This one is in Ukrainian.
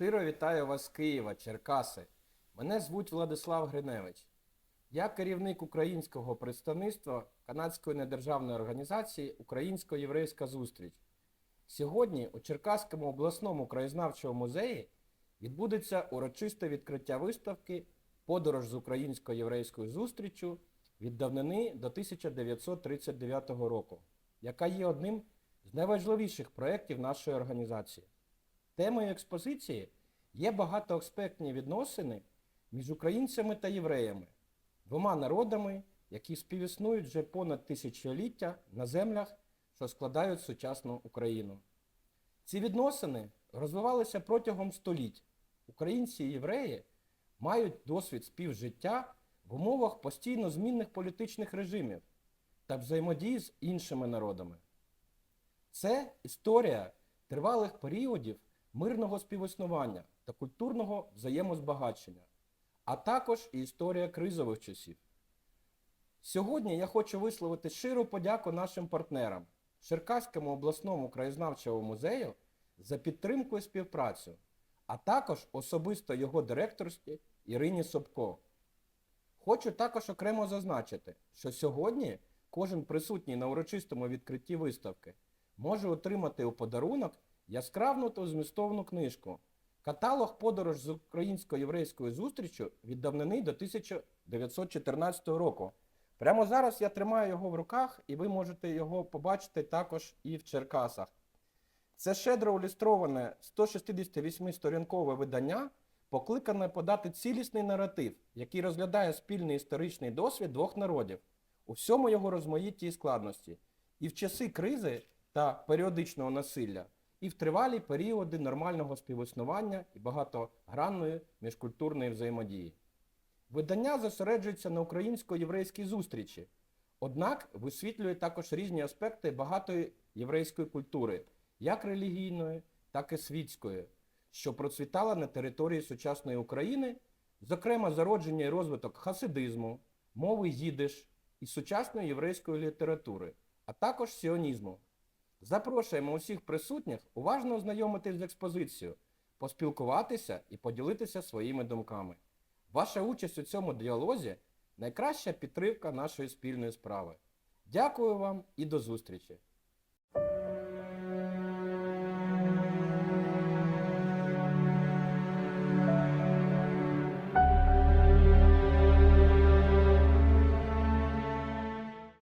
Щиро вітаю вас з Києва, Черкаси. Мене звуть Владислав Гриневич. Я керівник українського представництва канадської недержавної організації Українсько-Єврейська зустріч. Сьогодні у Черкаському обласному краєзнавчому музеї відбудеться урочисте відкриття виставки Подорож з українсько-єврейською зустріччю від давнини до 1939 року, яка є одним з найважливіших проєктів нашої організації. Темою експозиції є багатоаспектні відносини між українцями та євреями, двома народами, які співіснують вже понад тисячоліття на землях, що складають сучасну Україну. Ці відносини розвивалися протягом століть. Українці і євреї мають досвід співжиття в умовах постійно змінних політичних режимів та взаємодії з іншими народами. Це історія тривалих періодів мирного співіснування та культурного взаємозбагачення, а також і історія кризових часів. Сьогодні я хочу висловити щиру подяку нашим партнерам Черкаському обласному краєзнавчому музею за підтримку і співпрацю, а також особисто його директорстві Ірині Собко. Хочу також окремо зазначити, що сьогодні кожен присутній на урочистому відкритті виставки може отримати у подарунок яскравну та змістовну книжку Каталог подорож з українсько-єврейською зустрічю від давнини до 1914 року. Прямо зараз я тримаю його в руках, і ви можете його побачити також і в Черкасах. Це щедро ілюстроване 168-сторінкове видання, покликане подати цілісний наратив, який розглядає спільний історичний досвід двох народів у всьому його розмаїтті і складності, і в часи кризи та періодичного насилля, і в тривалі періоди нормального співіснування і багатогранної міжкультурної взаємодії. Видання зосереджується на українсько-єврейській зустрічі, однак висвітлює також різні аспекти багатої єврейської культури, як релігійної, так і світської, що процвітала на території сучасної України, зокрема зародження і розвиток хасидизму, мови їдиш і сучасної єврейської літератури, а також сіонізму. Запрошуємо усіх присутніх уважно ознайомитись з експозицією, поспілкуватися і поділитися своїми думками. Ваша участь у цьому діалозі найкраща підтримка нашої спільної справи. Дякую вам і до зустрічі!